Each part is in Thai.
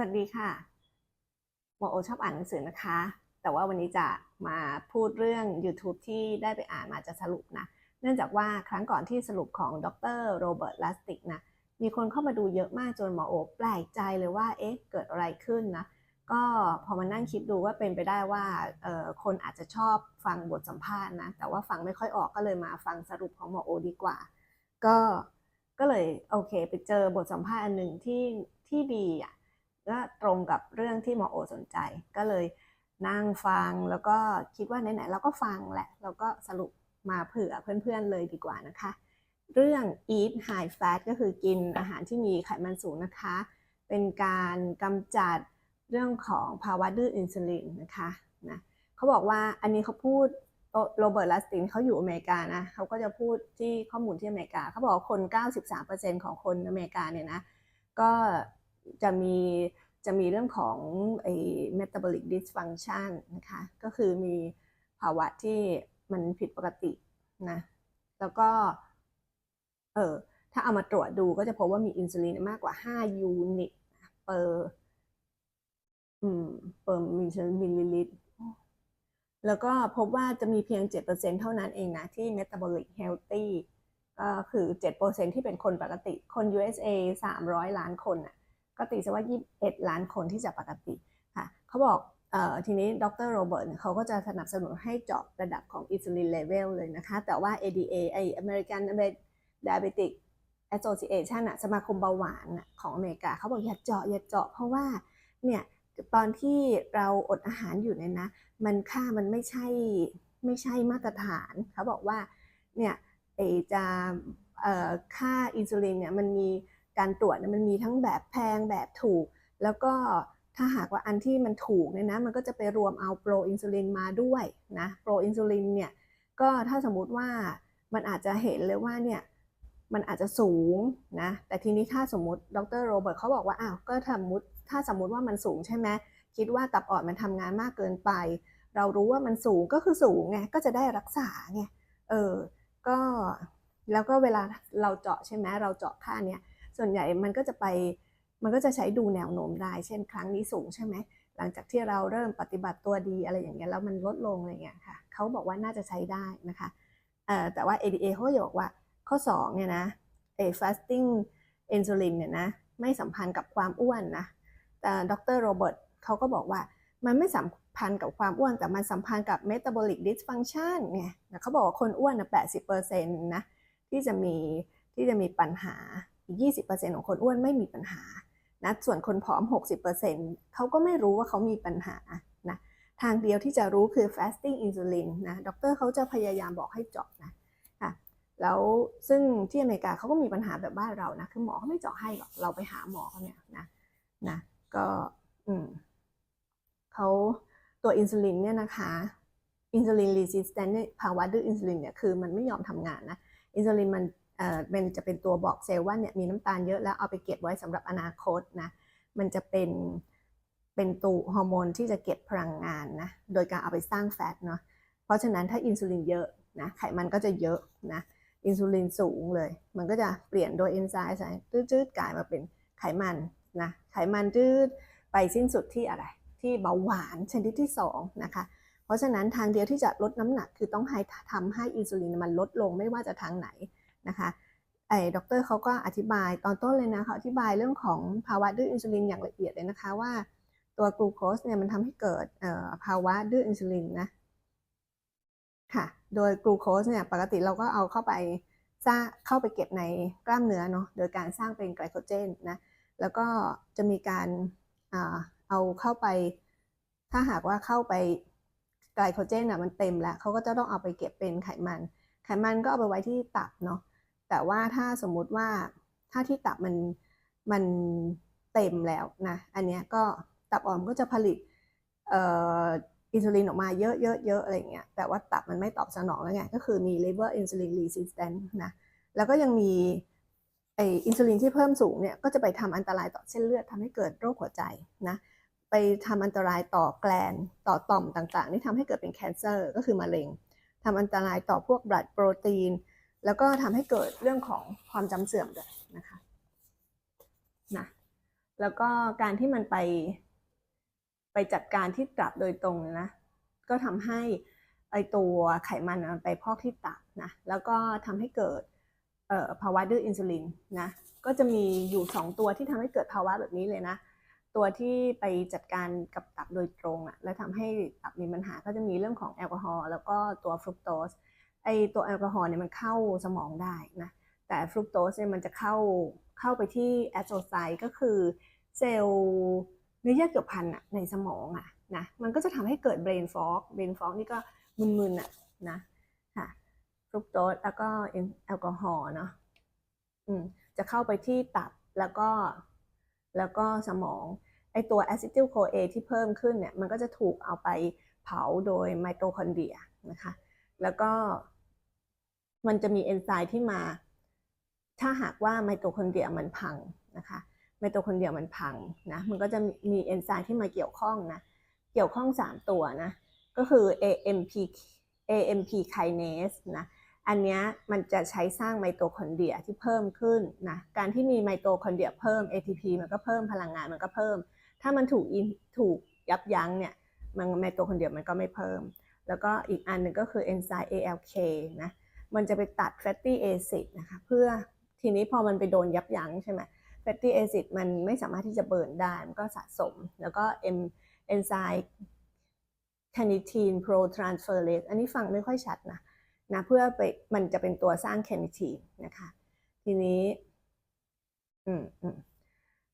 สวัสดีค่ะหมอโอชอบอ่านหนังสือนะคะ แต่ว่าวันนี้จะมาพูดเรื่อง YouTube ที่ได้ไปอ่านมาจะสรุปนะ เนื่องจากว่าครั้งก่อนที่สรุปของดรโรเบิร์ตลาสติกนะ มีคนเข้ามาดูเยอะมากจนหมอโอแปลกใจเลยว่า เอ๊ะ เกิดอะไรขึ้นนะ ก็พอมานั่งคิดดูว่าเป็นไปได้ว่าคนอาจจะชอบฟังบทสัมภาษณ์นะ แต่ว่าฟังไม่ค่อยออกก็เลยมาฟังสรุปของหมอโอดีกว่า ก็ ก็เลยโอเค ไปเจอบทสัมภาษณ์อันหนึ่งที่ ที่ดีอะ ก็ตรงกับเรื่องที่หมอโอสนใจ ก็เลยนั่งฟังแล้วก็คิดว่าไหนๆเราก็ฟังแหละ เราก็สรุปมาเผื่อเพื่อนๆเลยดีกว่านะคะ เรื่อง eat high fat ก็คือกินอาหารที่มีไขมันสูงนะคะ เป็นการกำจัดเรื่องของภาวะดื้ออินซูลินนะคะนะเขาบอกว่าอันนี้เขาพูดโรเบิร์ตลัสตินเขาอยู่อเมริกานะเขาก็จะพูดที่ข้อมูลที่อเมริกาเขาบอกว่าคน 93%ของคนอเมริกาเนี่ยนะก็ จะมีจะมีเรื่องของไอ้ metabolic dysfunction นะคะ ก็คือมีภาวะที่มันผิดปกตินะ แล้วก็ เออถ้าเอามาตรวจดูก็จะพบว่ามีอินซูลินมากกว่า 5 ยูนิต per อืม per มิลลิลิตร แล้วก็พบว่าจะมีเพียง 7%เท่านั้นเองนะ ที่ metabolic healthy ก็คือ 7%ที่เป็นคนปกติ คน USA 300 ล้านคนน่ะ ก็ตีซะว่า 21 ล้านคนที่จะปกติค่ะเขาบอกออทีนี้ดรโรเบิร์ตเขาก็จะสนับสนุนให้เจาะระดับของอินซูลินเลเวลเลยนะคะ แต่ว่า ADA ไอ American Diabetic Association อะสมาคมเบาหวานอะของอเมริกาเขาบอกอย่าเจาะอย่าเจาะเพราะว่าเนี่ยตอนที่เราอดอาหารอยู่เนี่ยนะ มันค่ามันไม่ใช่ไม่ใช่มาตรฐานเขาบอกว่าเนี่ยจะค่าอินซูลินเนี่ยมันมี การตรวจมันมีทั้งแบบแพงแบบถูก แล้วก็ถ้าหากว่าอันที่มันถูกเนี่ยนะมันก็จะไปรวมเอาโปรอินซูลินมาด้วยนะโปรอินซูลินเนี่ยก็ถ้าสมมุติว่ามันอาจจะเห็นเลยว่าเนี่ยมันอาจจะสูงนะแต่ทีนี้ถ้าสมมติดรโรเบิร์ตเขาบอกว่าอ้าวก็สมมติถ้าสมมติว่ามันสูงใช่ไหมคิดว่าตับอ่อนมันทำงานมากเกินไป เรารู้ว่ามันสูงก็คือสูงไงก็จะได้รักษาไงเออก็แล้วก็เวลาเราเจาะใช่ไหมเราเจาะค่าเนี้ย ส่วนใหญ่มันก็จะไปมันก็จะใช้ดูแนวโน้มได้ เช่น ครั้งนี้สูงใช่ไหมหลังจากที่เราเริ่มปฏิบัติตัวดีอะไรอย่างเงี้ยแล้วมันลดลงอะไรเงี้ยค่ะเขาบอกว่าน่าจะใช้ได้นะคะแต่ว่า ADA เขาจะบอกว่าข้อ2เนี่ยนะเอ fasting insulin เนี่ยนะไม่สัมพันธ์กับความอ้วนนะแต่ดรโรเบิร์ตเขาก็บอกว่ามันไม่สัมพันธ์กับความอ้วน แต่มันสัมพันธ์กับ metabolic dysfunction ไงเขาบอกว่าคนอ้วนนะ80%นะที่จะมีที่จะมีปัญหา อีก 20%ของคนอ้วนไม่มีปัญหานะส่วนคนผอม 60%เขาก็ไม่รู้ว่าเขามีปัญหานะทางเดียวที่จะรู้คือ fasting insulin นะด็อกเตอร์เขาจะพยายามบอกให้เจาะนะค่ะแล้วซึ่งที่อเมริกาเขาก็มีปัญหาแบบบ้านเรานะคือหมอเขาไม่เจาะให้หรอกเราไปหาหมอเขาเนี่ยนะนะก็อืมเขาตัวอินซูลินเนี่ยนะคะอินซูลินรีสิสแตนต์ภาวะดื้ออินซูลินเนี่ยคือมันไม่ยอมทำงานนะอินซูลินมัน เอ่อเป็นจะเป็นตัวบอกเซลล์ว่าเนี่ยมีน้ำตาลเยอะแล้วเอาไปเก็บไว้สำหรับอนาคตนะมันจะเป็นเป็นตัวฮอร์โมนที่จะเก็บพลังงานนะโดยการเอาไปสร้างแฟตเนาะเพราะฉะนั้นถ้าอินซูลินเยอะนะไขมันก็จะเยอะนะอินซูลินสูงเลย มันก็จะเปลี่ยนโดยเอนไซม์จืดๆกลายมาเป็นไขมันนะไขมันจืดไปสิ้นสุดที่อะไร ที่เบาหวานชนิดที่2นะคะเพราะฉะนั้นทางเดียวที่จะลดน้ำหนักคือต้องให้ทำให้อินซูลินมันลดลงไม่ว่าจะทางไหน นะคะไอ้ด็อกเตอร์เขาก็อธิบายตอนต้นเลยนะเขาอธิบายเรื่องของภาวะดื้ออินซูลินอย่างละเอียดเลยนะคะว่าตัวกลูโคสเนี่ยมันทำให้เกิดภาวะดื้ออินซูลินนะค่ะ โดยกลูโคสเนี่ยปกติเราก็เอาเข้าไปสร้างเข้าไปเก็บในกล้ามเนื้อเนาะโดยการสร้างเป็นไกลโคเจนนะแล้วก็จะมีการเอาเข้าไป ถ้าหากว่าเข้าไปไกลโคเจนอะมันเต็มแล้วเขาก็จะต้องเอาไปเก็บเป็นไขมัน ไขมันก็เอาไปไว้ที่ตับเนาะแต่ว่าถ้าสมมุติว่าถ้าที่ตับมันมันเต็มแล้วนะอันนี้ก็ตับอ่อนก็จะผลิตอินซูลินออกมาเยอะๆเยอะไรเงี้ยแต่ว่าตับมันไม่ตอบสนองแล้วไงก็คือมี liver insulin resistance นะแล้วก็ยังมีไออินซูลินที่เพิ่มสูงเนี่ยก็จะไปทำอันตรายต่อเส้นเลือดทำให้เกิดโรคหัวใจนะไปทำอันตรายต่อแกลนต่อต่อมต่างๆที่ทำให้เกิดเป็นแคนเซอร์ก็คือมะเร็ง ทำอันตรายต่อพวกบลัดโปรตีน แล้วก็ทำให้เกิดเรื่องของความจำเสื่อมด้วยนะคะนะแล้วก็การที่มันไปไปจัดการที่ตับโดยตรงนะก็ทำให้ไอตัวไขมันมันไปพอกที่ตับนะแล้วก็ทำให้เกิดภาวะดื้ออินซูลินนะก็จะมีอยู่ 2 ตัวที่ทำให้เกิดภาวะแบบนี้เลยนะ ตัวที่ไปจัดการกับตับโดยตรงอะ่ะและทำให้ตับมีปัญหาก็จะมีเรื่องของแอลกอฮอล์แล้วก็ตัวฟรุกโตสไอตัวแอลกอฮอล์เนี่ยมันเข้าสมองได้นะแต่ฟรุกโตสเนี่ยมันจะเข้าเข้าไปที่แอสโซไซต์ก็คือเซลล์เนื้อเยื่อเกี่ยวพันอะในสมองอะนะมันก็จะทำให้เกิดเบรนฟอกเบรนฟอกนี่ก็มึนๆอะนะค่ะฟรุกโตสแล้วก็แอลกอฮอล์เนาะอืมจะเข้าไปที่ตับแล้วก็แล้วก็สมอง อตัวแอซิทิลโคเอที่เพิ่มขึ้นเนี่ยมันก็จะถูกเอาไปเผาโดยไมโตคอนเดรียนะคะ แล้วก็มันจะมีเอนไซม์ที่มา ถ้าหากว่าไมโตคอนเดรียมันพังนะคะไมโตคอนเดรียมันพังนะมันก็จะมีเอนไซม์ที่มาเกี่ยวข้องนะเกี่ยวข้อง 3 ตัวนะก็คือ AMP AMP kinase นะอันนี้มันจะใช้สร้างไมโตคอนเดรียที่เพิ่มขึ้นนะการที่มีไมโตคอนเดรียเพิ่ม ATP มันก็เพิ่มพลังงานมันก็เพิ่ม ถ้ามันถูกอินถูกยับยั้งเนี่ยมันไมโตคนเดียวมันก็ไม่เพิ่ม แล้วก็อีกอันหนึ่งก็คือเอนไซม์ ALK นะมันจะไปตัด fatty acid นะคะเพื่อทีนี้พอมันไปโดนยับยั้งใช่ไหม fatty acid มันไม่สามารถที่จะเบิร์นได้ มันก็สะสม แล้วก็เอนไซม์ carnitine protransferase อันนี้ฟังไม่ค่อยชัดนะนะเพื่อไปมันจะเป็นตัวสร้าง carnitine นะคะ ทีนี้ อืมอืม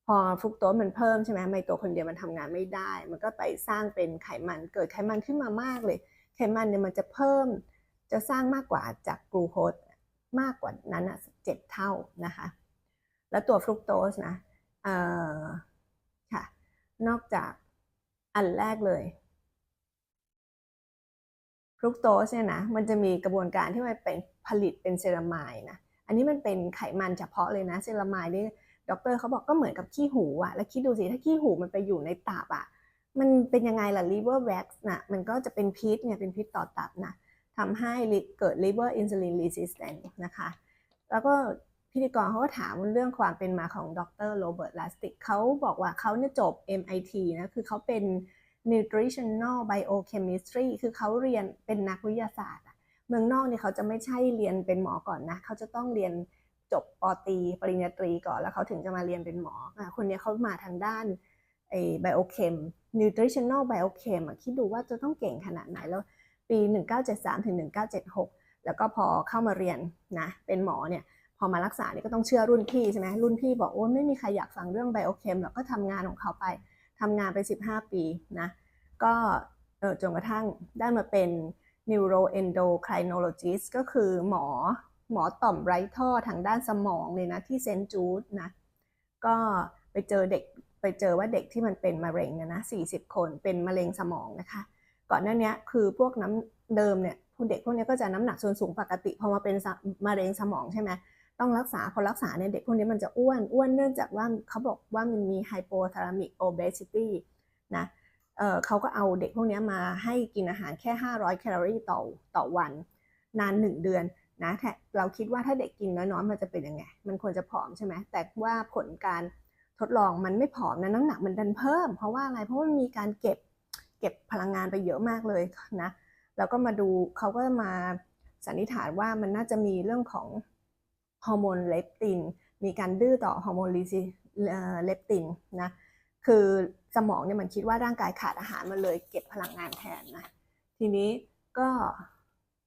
พอฟรุกโตสมันเพิ่มใช่ไหมไมโตคนเดียวมันทำงานไม่ได้ มันก็ไปสร้างเป็นไขมันเกิดไขมันขึ้นมามากเลย ไขมันเนี่ยมันจะเพิ่ม จะสร้างมากกว่าจากกลูโคสมากกว่านั้นอะเจ็ดเท่านะคะ แล้วตัวฟรุกโตสนะเอ่อค่ะ นอกจากอันแรกเลยฟรุกโตสเนี่ยนะมันจะมีกระบวนการที่มันเป็นผลิตเป็นเซรามายนะอันนี้มันเป็นไขมันเฉพาะเลยนะเซรามายนี่ ด็อกเตอร์เขาบอกก็เหมือนกับขี้หูอะแล้วคิดดูสิถ้าขี้หูมันไปอยู่ในตับอะมันเป็นยังไงล่ะ liver wax นะมันก็จะเป็นพิษเนี่ยเป็นพิษต่อตับนะทำให้เกิด liver insulin resistance นะคะ แล้วก็พิธีกรเขาก็ถามเรื่องความเป็นมาของดรโรเบิร์ตลาสติกเขาบอกว่าเขาเนี่ยจบ MIT นะคือเขาเป็น nutritional biochemistry คือเขาเรียนเป็นนักวิทยาศาสตร์เมืองนอกเนี่ยเขาจะไม่ใช่เรียนเป็นหมอก่อนนะ เขาจะต้องเรียน จบปอตรีปริญญาตรีก่อนแล้วเขาถึงจะมาเรียนเป็นหมออะคนนี้เขามาทางด้านไอ้ biochem nutritional biochem อะคิดดูว่าจะต้องเก่งขนาดไหนแล้วปี 1973 ถึง 1976 แล้วก็พอเข้ามาเรียนนะเป็นหมอเนี่ยพอมารักษาเนี่ยก็ต้องเชื่อรุ่นพี่ใช่ไหมรุ่นพี่บอกโอ้ไม่มีใครอยากฟังเรื่อง biochem หรอกก็ทำงานของเขาไปทำงานไป 15 ปีนะก็เออจนกระทั่งได้มาเป็น neuroendocrinologist ก็คือหมอ หมอต่อมไร้ท่อทางด้านสมองเลยนะที่เซนจูดนะก็ไปเจอเด็กไปเจอว่าเด็กที่มันเป็นมะเร็งนะนะ40 คนเป็นมะเร็งสมองนะคะ ก่อนหน้านี้คือพวกน้ำเดิมเนี่ยพวกเด็กพวกนี้ก็จะน้ำหนักส่วนสูงปกติพอมาเป็นมะเร็งสมองใช่ไหมต้องรักษาพอรักษาเนี่ยเด็กพวกนี้มันจะอ้วนอ้วนเนื่องจากว่าเขาบอกว่ามันมี hypothalamic obesity นะเเขาก็เอาเด็กพวกนี้มาให้กินอาหารแค่ 500 แคลอรี่ต่อต่อวัน นาน 1 เดือน นะแต่เราคิดว่าถ้าเด็กกินน้อยๆมันจะเป็นยังไง มันควรจะผอมใช่ไหมแต่ว่าผลการทดลองมันไม่ผอมนะน้ำหนักมันดันเพิ่ม เพราะว่าอะไรเพราะว่ามีการเก็บเก็บพลังงานไปเยอะมากเลยนะแล้วก็มาดูเขาก็มาสันนิษฐานว่ามันน่าจะมีเรื่องของฮอร์โมนเลปติน มีการดื้อต่อฮอร์โมนลีซิเลปตินนะคือสมองเนี่ยมันคิดว่าร่างกายขาดอาหารมันเลยเก็บพลังงานแทนนะทีนี้ก็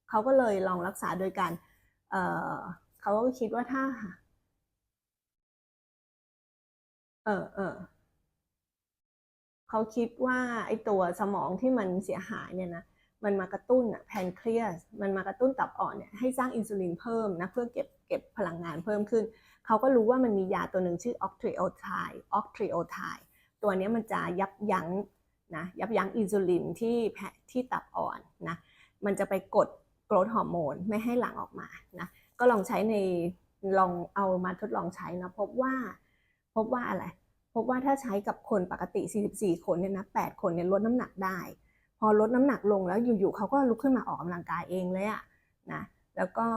เขาก็เลยลองรักษาโดยการเเขาก็คิดว่าถ้า เออเออเขาคิดว่าไอตัวสมองที่มันเสียหายเนี่ยนะมันมากระตุ้นอะแพนเครียสมันมากระตุ้นตับอ่อนเนี่ยให้สร้างอินซูลินเพิ่มนะเพื่อเก็บเก็บพลังงานเพิ่มขึ้น เขาก็รู้ว่ามันมียาตัวหนึ่งชื่อออกทริโอไทด์ออกทริโอไทด์ตัวนี้มันจะยับยั้งนะยับยั้งอินซูลินที่ที่ตับอ่อนนะมันจะไปกด กรทฮอร์โมนไม่ให้หลั่งออกมานะก็ลองใช้ในลองเอามาทดลองใช้นะพบว่าพบว่าอะไร พบว่าถ้าใช้กับคนปกติ 44 คนเนี่ยนะ 8 คนเนี่ยลดน้ำหนักได้ พอลดน้ำหนักลงแล้วอยู่ๆเขาก็ลุกขึ้นมาออกกำลังกายเองเลยอะนะแล้วก็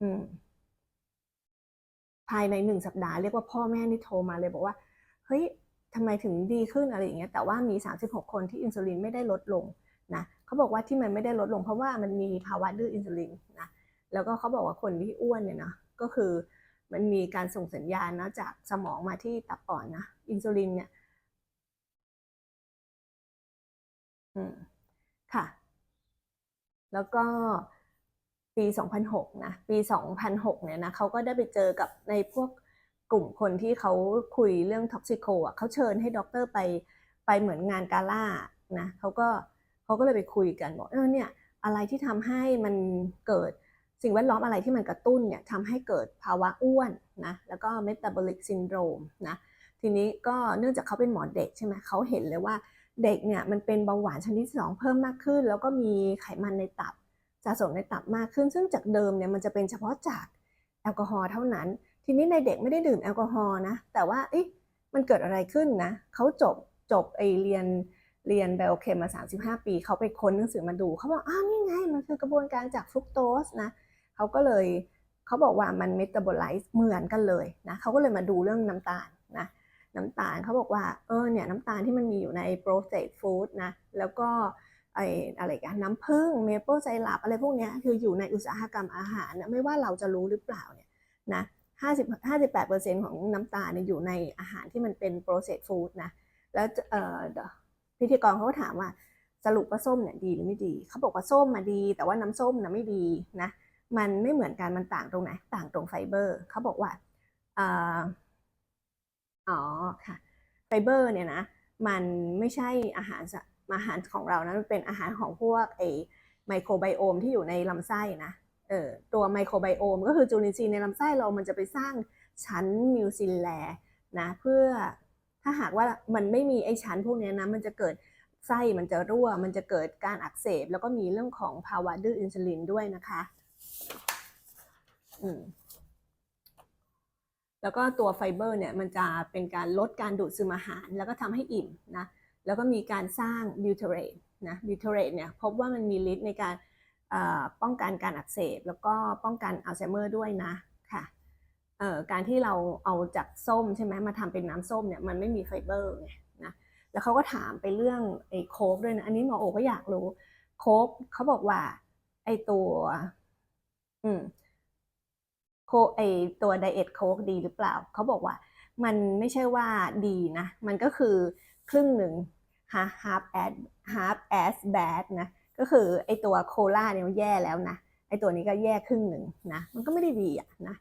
อืมภายในหนึ่งสัปดาห์เรียกว่าพ่อแม่นี่โทรมาเลยบอกว่า เฮ้ยทำไมถึงดีขึ้นอะไรอย่างเงี้ยแต่ว่ามี 36 คนที่อินซูลินไม่ได้ลดลง เขาบอกว่าที่มันไม่ได้ลดลงเพราะว่ามันมีภาวะดื้ออินซูลินนะแล้วก็เขาบอกว่าคนที่อ้วนเนี่ยนะก็คือมันมีการส่งสัญญาณนะจากสมองมาที่ตับอ่อนนะอินซูลินเนี่ยอืมค่ะ แล้วก็ปี 2006 นะ ปี 2006 เนี่ยนะเขาก็ได้ไปเจอกับในพวกกลุ่มคนที่เขาคุยเรื่องท็อกซิโคอะเขาเชิญให้ด็อกเตอร์ไปไปเหมือนงานกาล่านะเขาก็ เขาก็เลยไปคุยกันบอกเออเนี่ยอะไรที่ทำให้มันเกิดสิ่งแวดล้อมอะไรที่มันกระตุ้นเนี่ยทำให้เกิดภาวะอ้วนนะแล้วก็เมตาบอลิกซินโดรมนะทีนี้ก็เนื่องจากเขาเป็นหมอเด็กใช่ไหมเขาเห็นเลยว่าเด็กเนี่ยมันเป็นเบาหวานชนิดสองเพิ่มมากขึ้น แล้วก็มีไขมันในตับสะสมในตับมากขึ้น ซึ่งจากเดิมเนี่ยมันจะเป็นเฉพาะจากแอลกอฮอล์เท่านั้น ทีนี้ในเด็กไม่ได้ดื่มแอลกอฮอล์นะแต่ว่าเอ๊ะมันเกิดอะไรขึ้นนะเขาจบจบไอเรียน เรียนไบโอเคมมา 35 ปี เขาไปค้นหนังสือมาดู เขาบอกอ้าวนี่ไง มันคือกระบวนการจากฟรุกโตสนะ เขาก็เลยเขาบอกว่ามันเมตาบอไลซ์เหมือนกันเลยนะ เขาก็เลยมาดูเรื่องน้ำตาลนะ น้ำตาลเขาบอกว่า เออเนี่ยน้ำตาลที่มันมีอยู่ในโปรเซสฟู้ดนะ แล้วก็ไออะไรกันน้ำผึ้งเมเปิลไซรัปอะไรพวกนี้คืออยู่ในอุตสาหกรรมอาหารนะไม่ว่าเราจะรู้หรือเปล่าเนี่ยนะ50 58%ของน้ำตาลเนี่ยอยู่ในอาหารที่มันเป็นโปรเซสฟู้ดนะ แล้วเอ่อ พิธีกรเขาก็ถามว่าสรุปว่าส้มเนี่ยดีหรือไม่ดี เขาบอกว่าส้มมาดี แต่ว่าน้ำส้มนะไม่ดีนะ มันไม่เหมือนกัน มันต่างตรงไหน ต่างตรงไฟเบอร์ เขาบอกว่าอ๋อค่ะ ไฟเบอร์เนี่ยนะ มันไม่ใช่อาหารอาหารของเรานะ มันเป็นอาหารของพวกไอไมโครไบโอมที่อยู่ในลำไส้นะ เออตัวไมโครไบโอมก็คือจุลินทรีย์ในลำไส้เรา มันจะไปสร้างชั้นมิวซิลแลนะเพื่อาหากว่ามันไม่มีไอ้ชั้นพวกนี้นะมันจะเกิดไส้มันจะรั่ว มันจะเกิดการอักเสบ แล้วก็มีเรื่องของภาวะดื้ออินซูลินด้วยนะคะแล้วก็ตัวไฟเบอร์เนี่ยมันจะเป็นการลดการดูดซึมอาหาร แล้วก็ทำให้อิ่มนะแล้วก็มีการสร้างบิวเทเรตนะบิวเทเรตเนี่ยพบว่ามันมีฤทธิ์ในการป้องกันการอักเสบ แล้วก็ป้องกันอัลไซเมอร์ด้วยนะ การที่เราเอาจากส้มใช่ไหมมาทำเป็นน้ำส้มเนี่ยมันไม่มีไฟเบอร์ไงนะแล้วเขาก็ถามไปเรื่องไอ้โค้กด้วยนะอันนี้หมอโอก็อยากรู้ โค้กเขาบอกว่า ไอ้ตัว อืมโคไอตัวไดเอทโค้กดีหรือเปล่า เขาบอกว่า มันไม่ใช่ว่าดีนะ มันก็คือครึ่งหนึ่ง half as half as bad นะ ก็คือไอตัวโคลาเนี่ยมันแย่แล้วนะ ไอตัวนี้ก็แย่ครึ่งหนึ่งนะ มันก็ไม่ได้ดีอะนะ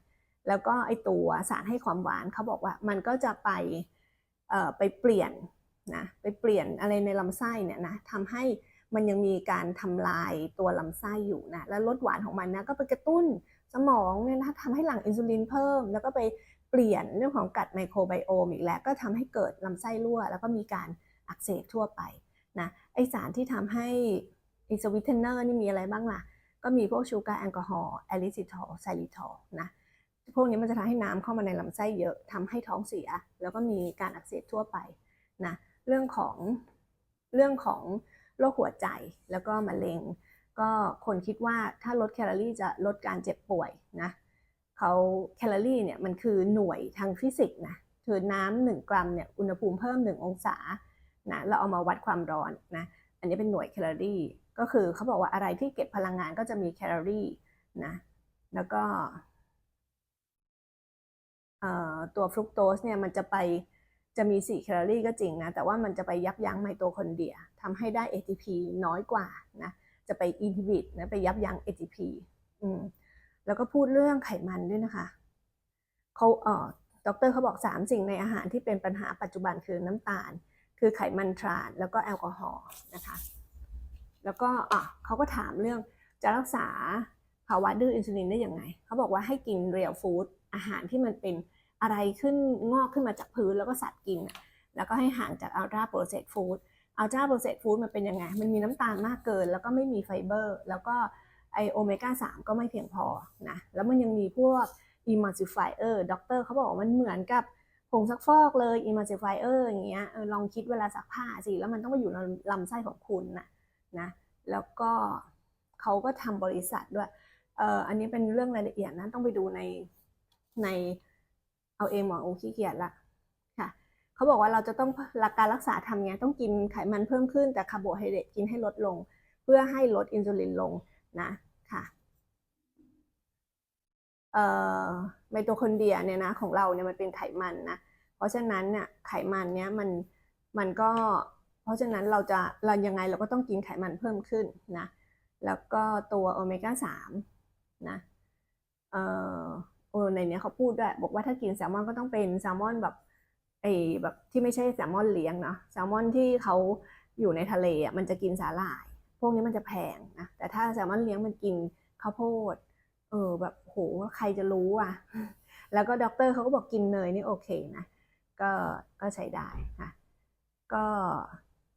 แล้วก็ไอตัวสารให้ความหวานเขาบอกว่ามันก็จะไปไปเปลี่ยนนะไปเปลี่ยนอะไรในลำไส้เนี่ยนะทำให้มันยังมีการทำลายตัวลำไส้อยู่นะแล้วลดหวานของมันนะก็ไปกระตุ้นสมองเนี่ยนะทำให้หลั่งอินซูลินเพิ่ม แล้วก็ไปเปลี่ยนเรื่องของกัดไมโครไบโอมอีกแล้วก็ทำให้เกิดลำไส้รั่ว แล้วก็มีการอักเสบทั่วไปนะไอสารที่ทำให้ไอสวิตเทนเนอร์นี่มีอะไรบ้างล่ะ ก็มีพวกชูการ์แอลกอฮอล์แอลิซิทอลไซลิทอลนะ พวกนี้มันจะทำให้น้ำเข้ามาในลำไส้เยอะทำให้ท้องเสีย แล้วก็มีการอักเสบทั่วไปนะเรื่องของเรื่องของโรคหัวใจแล้วก็มะเร็ง ก็คนคิดว่าถ้าลดแคลอรี่จะลดการเจ็บป่วยนะเขาแคลอรี่เนี่ยมันคือหน่วยทางฟิสิกส์นะคือน้ำหนึ่งกรัมเนี่ยอุณหภูมิเพิ่มหนึ่งองศานะเราเอามาวัดความร้อนนะอันนี้เป็นหน่วยแคลอรี่ ก็คือเขาบอกว่าอะไรที่เก็บพลังงานก็จะมีแคลอรี่นะแล้วก็ ตัวฟรุกโตสเนี่ยมันจะไปจะมี 4 แคลอรี่ก็จริงนะ แต่ว่ามันจะไปยับยั้งไมโตคอนเดรียทำให้ได้ ATP น้อยกว่านะจะไปอินฮิบิตนะไปยับยั้ง ATP อืมแล้วก็พูดเรื่องไขมันด้วยนะคะเขาเอ่อดรเขาบอก 3 สิ่งในอาหารที่เป็นปัญหาปัจจุบันคือน้ำตาล คือไขมันทรานแล้วก็แอลกอฮอล์นะคะ แล้วก็อะเขาก็ถามเรื่องจะรักษา ภาวะดื้ออินซูลินได้ยังไง เขาบอกว่าให้กินเรียลฟู้ดอาหารที่มันเป็นอะไรขึ้นงอกขึ้นมาจากพื้นแล้วก็สัตว์กิน แล้วก็ให้ห่างจากอัลตราโปรเซสฟู้ดอัลตราโปรเซสฟู้ดมันเป็นยังไง มันมีน้ำตาลมากเกิน แล้วก็ไม่มีไฟเบอร์ แล้วก็ไอโอเมก้า3ก็ไม่เพียงพอนะ แล้วมันยังมีพวก emulsifier ด็อกเตอร์เขาบอกว่ามันเหมือนกับผงซักฟอกเลย emulsifier ออร์อย่างเงี้ยลองคิดเวลาซักผ้าสิ แล้วมันต้องมาอยู่ในลำไส้ของคุณนะนะ แล้วก็เขาก็ทำบริษัทด้วย อออันนี้เป็นเรื่องรายละเอียดนะต้องไปดูในในเอาเองหมอโอขี้เกียจละค่ะเขาบอกว่าเราจะต้องหลักการรักษาทำไงต้องกินไขมันเพิ่มขึ้นแต่คาร์โบไฮเดรตกินให้ลดลง เพื่อให้ลดอินซูลินลงนะค่ะเอ่อไมโตคอนเดรียเนี่ยนะของเราเนี่ยมันเป็นไขมันนะเพราะฉะนั้นเนี่ยไขมันเนี่ยมันมันก็ เพราะฉะนั้นเราจะเรายังไงเราก็ต้องกินไขมันเพิ่มขึ้นนะแล้วก็ตัวโอเมก้าสาม นะเออเออในเนี้ยเขาพูดด้วย บอกว่าถ้ากินแซลมอนก็ต้องเป็นแซลมอนแบบไอ้แบบที่ไม่ใช่แซลมอนเลี้ยงเนาะแซลมอนที่เขาอยู่ในทะเลอะมันจะกินสาหร่าย พวกนี้มันจะแพงนะแต่ถ้าแซลมอนเลี้ยงมันกินข้าวโพด เออแบบโหใครจะรู้อะ แล้วก็ด็อกเตอร์เขาก็บอกกินเนยนี่โอเคนะก็ก็ใช้ได้ค่ะก็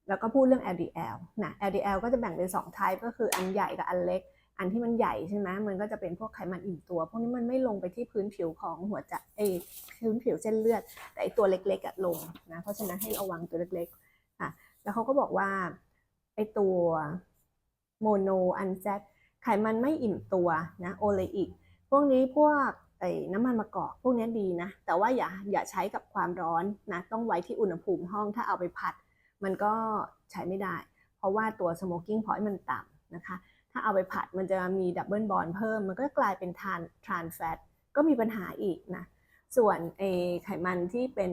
แล้วก็พูดเรื่อง LDL นะ LDL ก็จะแบ่งเป็น2 type ก็คืออันใหญ่กับอันเล็ก อันที่มันใหญ่ใช่ไหมมันก็จะเป็นพวกไขมันอิ่มตัว พวกนี้มันไม่ลงไปที่พื้นผิวของหัวใจเอยพื้นผิวเส้นเลือด แต่ไอตัวเล็กๆอะลงนะ เพราะฉะนั้นให้ระวังตัวเล็กๆค่ะ แล้วเขาก็บอกว่าไอตัวโมโนอันแซตไขมันไม่อิ่มตัวนะโอเลอิกพวกนี้พวกไอ้น้ำมันมะกอกพวกนี้ดีนะ แต่ว่าอย่าอย่าใช้กับความร้อนนะ ต้องไว้ที่อุณหภูมิห้องถ้าเอาไปผัด มันก็ใช้ไม่ได้ เพราะว่าตัว smoking point มันต่ำนะคะ ถ้าเอาไปผัดมันจะมีดับเบิลบอนเพิ่ม มันก็กลายเป็นทานทรานแฟตก็มีปัญหาอีกนะ ส่วนไอไขมันที่เป็น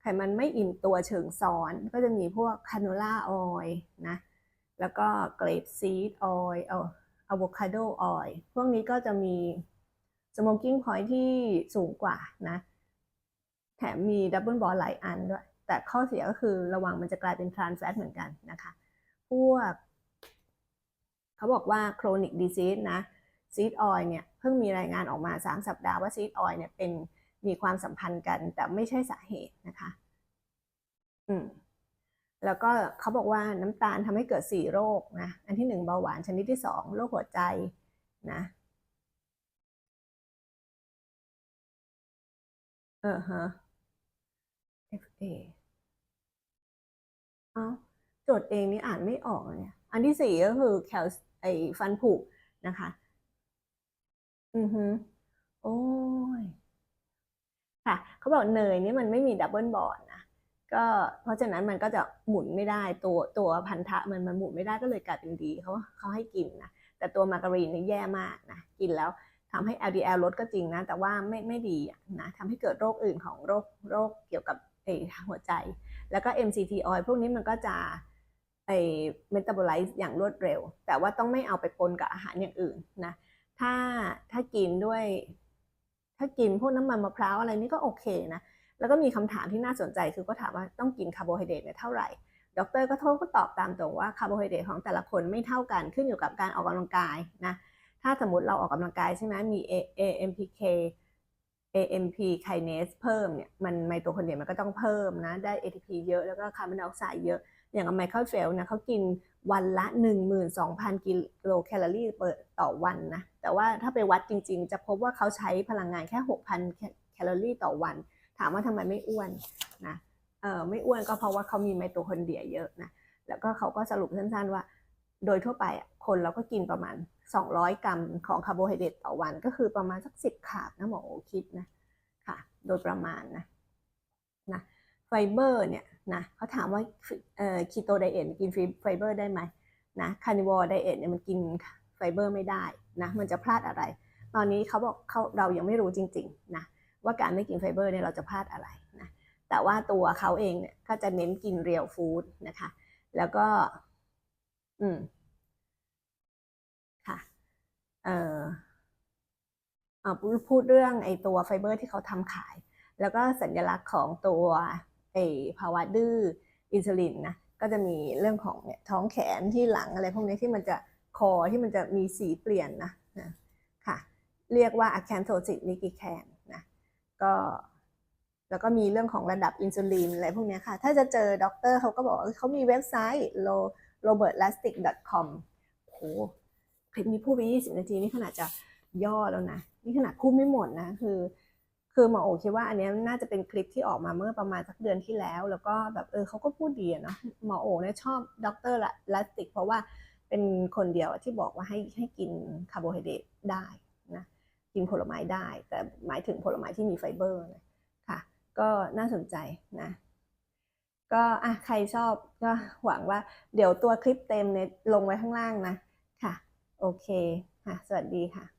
ไขมันไม่อิ่มตัวเชิงซ้อน ก็จะมีพวกคาโนล่าออยล์นะ แล้วก็เกรปซีดออยล์เอออะโวคาโดออยล์พวกนี้ก็จะมี smoking point ที่สูงกว่านะ แถมมีดับเบิลบอลหลายอันด้วย แต่ข้อเสียก็คือระวังมันจะกลายเป็นทรานแฟตเหมือนกันนะคะ พวก เขาบอกว่า chronic disease นะ seed oil เนี่ยเพิ่งมีรายงานออกมา 3 สัปดาห์ว่า seed oil เนี่ยเป็นมีความสัมพันธ์กัน แต่ไม่ใช่สาเหตุนะคะ อืมแล้วก็เขาบอกว่าน้ำตาลทำให้เกิด 4 โรคนะ อันที่ 1 เบาหวานชนิดที่ 2 โรคหัวใจนะ เออฮะ FA เอ้าจทย์เองนี่อ่านไม่ออกเนี่ย อันที่สี่ก็คือแคลไอฟันผุนะคะ อือฮึโอ้ย ค่ะ เขาบอกเนยนี่มันไม่มีดับเบิลบอนด์นะ ก็เพราะฉะนั้นมันก็จะหมุนไม่ได้ตัวตัวพันธะมันมันหมุนไม่ได้ก็เลยกลายเป็นดีเขาเขาให้กินนะ แต่ตัวมาการีนนี่แย่มากนะ กินแล้วทำให้ LDL ลดก็จริงนะ แต่ว่าไม่ไม่ดีนะทำให้เกิดโรคอื่นของโรคโรคเกี่ยวกับไอหัวใจ แล้วก็ MCT oil พวกนี้มันก็จะ ไอเมตาบอไลซ์อย่างรวดเร็ว แต่ว่าต้องไม่เอาไปปนกับอาหารอย่างอื่นนะถ้าถ้ากินด้วย ถ้ากินพวกน้ำมันมะพร้าวอะไรนี่ก็โอเคนะ แล้วก็มีคำถามที่น่าสนใจคือก็ถามว่าต้องกินคาร์โบไฮเดรตเนี่ยเท่าไหร่ดรก็โทษก็ตอบตามตรงว่าคาร์โบไฮเดรตของแต่ละคนไม่เท่ากันขึ้นอยู่กับการออกกำลังกายนะถ้าสมมติเราออกกำลังกายใช่ไหมมี AMPK AMP kinase เพิ่มเนี่ยมันไมโตคอนเดรียมันก็ต้องเพิ่มนะ ได้ ATP เยอะแล้วก็คาร์บอนไดออกไซด์เยอะ อย่างไมเคิลเฟลนะเขากินวันละ 12,000 กิโลแคลอรี่ต่อวันนะ แต่ว่าถ้าไปวัดจริงๆ จะพบว่าเขาใช้พลังงานแค่ 6,000 แคลอรี่ต่อวัน ถามว่าทำไมไม่อ้วนนะเออไม่อ้วนก็เพราะว่าเขามีไมโตคอนเดรียเยอะนะ แล้วก็เขาก็สรุปสั้นๆว่า โดยทั่วไปคนเราก็กินประมาณ 200 กรัมของคาร์โบไฮเดรตต่อวัน ก็คือประมาณสัก 10 ขาบนะหมอโอคิดนะค่ะ โดยประมาณนะนะไฟเบอร์เนี่ย นะเขาถามว่าเอ่อคีโตไดเอทกินไฟเบอร์ได้ไหมนะคาร์นิวอร์ไดเอทเนี่ยมันกินไฟเบอร์ไม่ได้นะมันจะพลาดอะไร ตอนนี้เขาบอกเขาเรายังไม่รู้จริงๆนะว่าการไม่กินไฟเบอร์เนี่ยเราจะพลาดอะไรนะแต่ว่าตัวเขาเองเนี่ยก็จะเน้นกินเรียลฟู้ดนะคะ แล้วก็ อืมค่ะ เอ่อพูดเรื่องไอ้ตัวไฟเบอร์ที่เขาทำขาย แล้วก็สัญลักษณ์ของตัว ภาวะดื้ออินซูลินนะก็จะมีเรื่องของเนี่ยท้องแขนที่หลังอะไรพวกนี้ที่มันจะคอที่มันจะมีสีเปลี่ยนนะนะค่ะเรียกว่าอะแคนโทซิตนิกิแคนนะก็แล้วก็มีเรื่องของระดับอินซูลินอะไรพวกนี้ค่ะ ถ้าจะเจอด็อกเตอร์เขาก็บอกว่าเขามีเว็บไซต์ robertlastic.com โหคลิปนี้พูดไป 20 นาทีนี่ขนาดจะย่อแล้วนะ นี่ขนาดพูดไม่หมดนะ คือ คือหมอโอคิดว่าอันนี้น่าจะเป็นคลิปที่ออกมาเมื่อประมาณสักเดือนที่แล้ว แล้วก็แบบเออเขาก็พูดดีอะเนาะหมอโอเนี่ยชอบดรลัสติก เพราะว่าเป็นคนเดียวที่บอกว่าให้ให้กินคาร์โบไฮเดรตได้นะกินผลไม้ได้ แต่หมายถึงผลไม้ที่มีไฟเบอร์นะค่ะ ก็น่าสนใจนะ ก็อะใครชอบก็หวังว่าเดี๋ยวตัวคลิปเต็มเนี่ยลงไว้ข้างล่างนะค่ะ โอเคค่ะ สวัสดีค่ะ